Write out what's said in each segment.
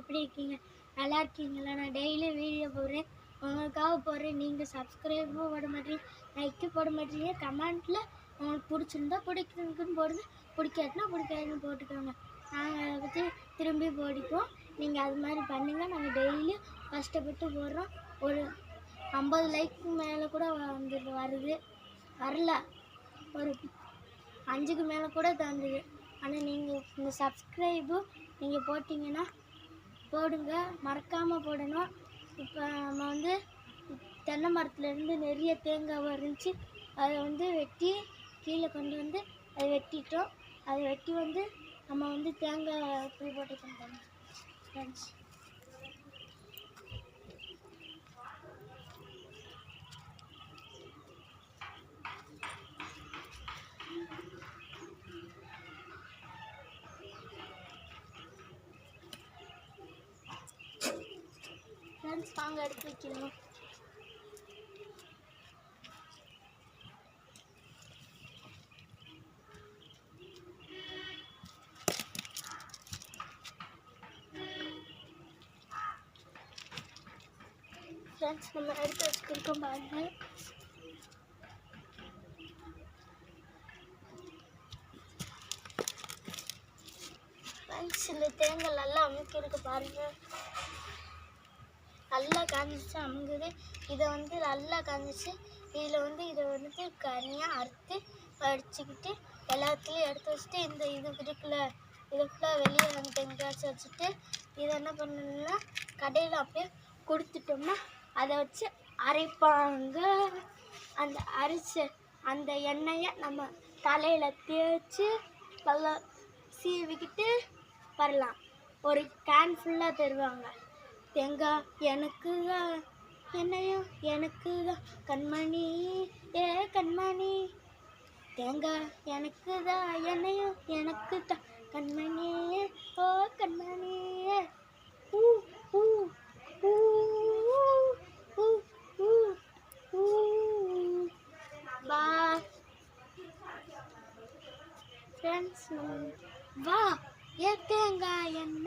எப்படி இருக்கீங்க? நல்லா இருக்கீங்களா? நான் டெய்லி வீடியோ போடுறேன். உங்களுக்காக போடுறேன். நீங்கள் சப்ஸ்கிரைபும் போட மாட்டீங்க லைக்கு போட மாட்டீங்க. கமெண்ட்டில் உங்களுக்கு பிடிச்சிருந்தா பிடிக்குதுன்னு போடுங்க. பிடிக்காட்டினா பிடிக்காதுன்னு போட்டுக்கோங்க. நாங்கள் அதை பற்றி திரும்பி போடிப்போம். நீங்கள் அது மாதிரி பண்ணுங்கள் நாங்கள் டெய்லியும் கஷ்டப்பட்டு போடுறோம். ஒரு ஐம்பது லைக்கு மேலே கூட வந்து வருது. வரல. ஒரு அஞ்சுக்கு மேலே கூட தந்துது. ஆனால் நீங்கள் இந்த சப்ஸ்கிரைபு நீங்கள் போட்டிங்கன்னா போடுங்க. மறக்காமல் போடணும். இப்போ நம்ம வந்து தென்னை மரத்துலேருந்து நிறைய தேங்காய் இருந்துச்சு. அதை வந்து வெட்டி கீழே கொண்டு வந்து அதை வெட்டிட்டோம். அதை வெட்டி வந்து நம்ம வந்து தேங்காய் பூ போட்டு பண்ணுறோம் ஃப்ரெண்ட்ஸ் ஃப்ரெண்ட்ஸ் வாங்க எடுத்து வைக்கணும். ஃப்ரெண்ட்ஸ் நம்ம எடுத்து வச்சுருக்கோம் பாருங்க ஃப்ரெண்ட்ஸ் இந்த தேங்காய் நல்லா அமைக்கிறதுக்கு பாருங்க. நல்லா காஞ்சிச்சு அமுங்குது. இதை வந்து நல்லா காஞ்சிச்சு இதில் வந்து இதை வந்துட்டு கனியாக அறுத்து அடிச்சுக்கிட்டு எல்லாத்துலேயும் எடுத்து வச்சுட்டு இந்த இது இருக்குல்ல இதை ஃபுல்லாக வெளியே வந்து எங்கேயாச்சும் வச்சுட்டு இதை என்ன பண்ணணும்னா கடையில் அப்படியே கொடுத்துட்டோம்னா அதை வச்சு அரைப்பாங்க. அந்த அரிசி அந்த எண்ணெயை நம்ம தலையில் தேய்ச்சி நல்லா சீவிக்கிட்டு வரலாம். ஒரு கேன் ஃபுல்லாக தருவாங்க. தேங்காய் எனக்கு தான் என்னையும் எனக்கு தான் கண்மணி ஏ கண்மணி. தேங்காய் எனக்கு தான் என்னையோ எனக்கு தான் கண்மணி ஓ கண்மணி ஊ ஊ ஊ ஊ ஊ ஊ. வா. ஃப்ரெண்ட்ஸ் வா. ஏ தேங்காய் என்ன?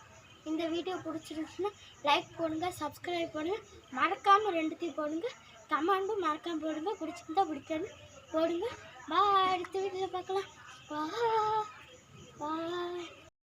இந்த வீடியோ பிடிச்சிருந்துச்சுன்னா லைக் போடுங்க சப்ஸ்கிரைப் பண்ணுங்க. மறக்காமல் ரெண்டுத்தையும் போடுங்க. கமெண்டும் மறக்காமல் போடுங்க. பிடிச்சிருந்தா பிடிக்காது போடுங்க. வா அடுத்த வீட்டில் பார்க்கலாம். வா வா